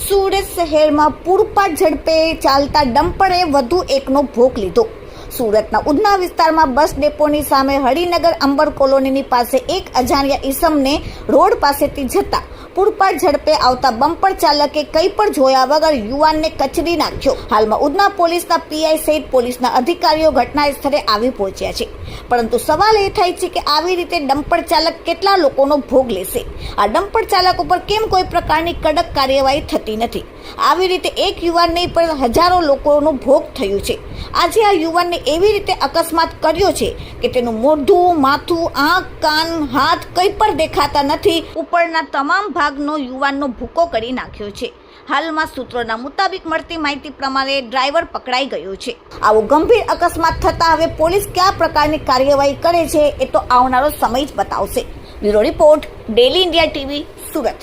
સુરત શહેરમાં પૂરપાટ ઝડપે ચાલતા ડમ્પરે વધુ એકનો ભોગ લીધો. સુરતના ઉધના વિસ્તારમાં બસ ડેપોની સામે હરિનગર અંબર કોલોનીની પાસે એક અજાણ્યા ઈસમને રોડ પાસેથી જતા પૂરપાટ ઝડપે આવતા બમ્પર ચાલકે કંઈ પણ જોયા વગર યુવાનને કચડી નાખ્યો. હાલમાં ઉધના પોલીસના પીઆઈ સહિત પોલીસના અધિકારીઓ ઘટના સ્થળે આવી પહોંચ્યા છે. પરંતુ સવાલ એ થાય છે કે આવી રીતે ડમ્પર ચાલક કેટલા લોકોનો ભોગ લેશે? આ ડમ્પર ચાલક ઉપર કેમ કોઈ પ્રકારની કડક કાર્યવાહી થતી નથી? આવી રીતે એક યુવાન નહીં પણ હજારો લોકોનો ભોગ થયું છે. આજે આ યુવાનને એવી રીતે અકસ્માત કર્યો છે કે તેનું મોઢું, માથું, આંખ, કાન, હાથ કંઈ પણ દેખાતા નથી. ઉપરના તમામ ભાગનો યુવાનનો ભૂકો કરી નાખ્યો છે. હાલમાં સૂત્રોના મુતાબિક મળતી માહિતી પ્રમાણે ડ્રાઈવર પકડાઈ ગયો છે. આવો ગંભીર અકસ્માત થતા હવે પોલીસ કયા પ્રકારની કાર્યવાહી કરે છે એ તો આવનારો સમય જ બતાવશે. Bureau report, daily India TV, Surat.